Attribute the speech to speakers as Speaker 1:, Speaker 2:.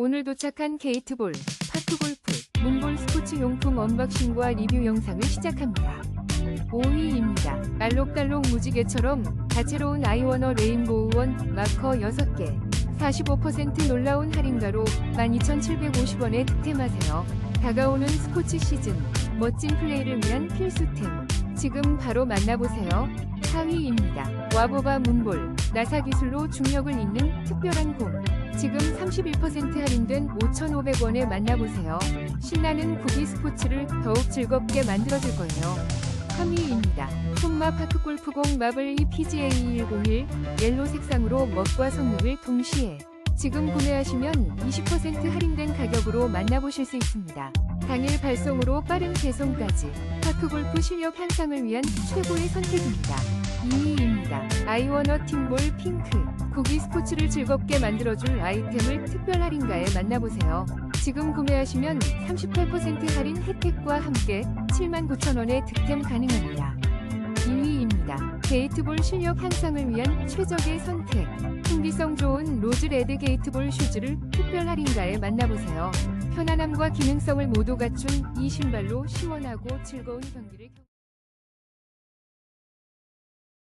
Speaker 1: 오늘 도착한 게이트볼, 파크골프, 문볼 스포츠 용품 언박싱과 리뷰 영상을 시작합니다. 5위입니다. 알록달록 무지개처럼 다채로운 아이워너 레인보우 원 마커 6개 45% 놀라운 할인가로 12,750원에 득템하세요. 다가오는 스포츠 시즌 멋진 플레이를 위한 필수템 지금 바로 만나보세요. 4위입니다. 와보바 문볼 나사 기술로 중력을 잇는 특별한 공 지금 31% 할인된 5,500원에 만나보세요. 신나는 구기 스포츠를 더욱 즐겁게 만들어줄 거예요. 3위입니다. 손마 파크 골프공 마블 E PGA 101 옐로 색상으로 멋과 성능을 동시에 지금 구매하시면 20% 할인된 가격으로 만나보실 수 있습니다. 당일 발송으로 빠른 배송까지 파크골프 실력 향상을 위한 최고의 선택입니다. 2위입니다. 아이워너 팀볼 핑크 구기 스포츠를 즐겁게 만들어줄 아이템을 특별 할인가에 만나보세요. 지금 구매하시면 38% 할인 혜택과 함께 79,000원에 득템 가능합니다. 2위입니다. 게이트볼 실력 향상을 위한 최적의 선택. 통기성 좋은 로즈 레드 게이트볼 슈즈를 특별 할인가에 만나보세요. 편안함과 기능성을 모두 갖춘 이 신발로 시원하고 즐거운 경기를 경...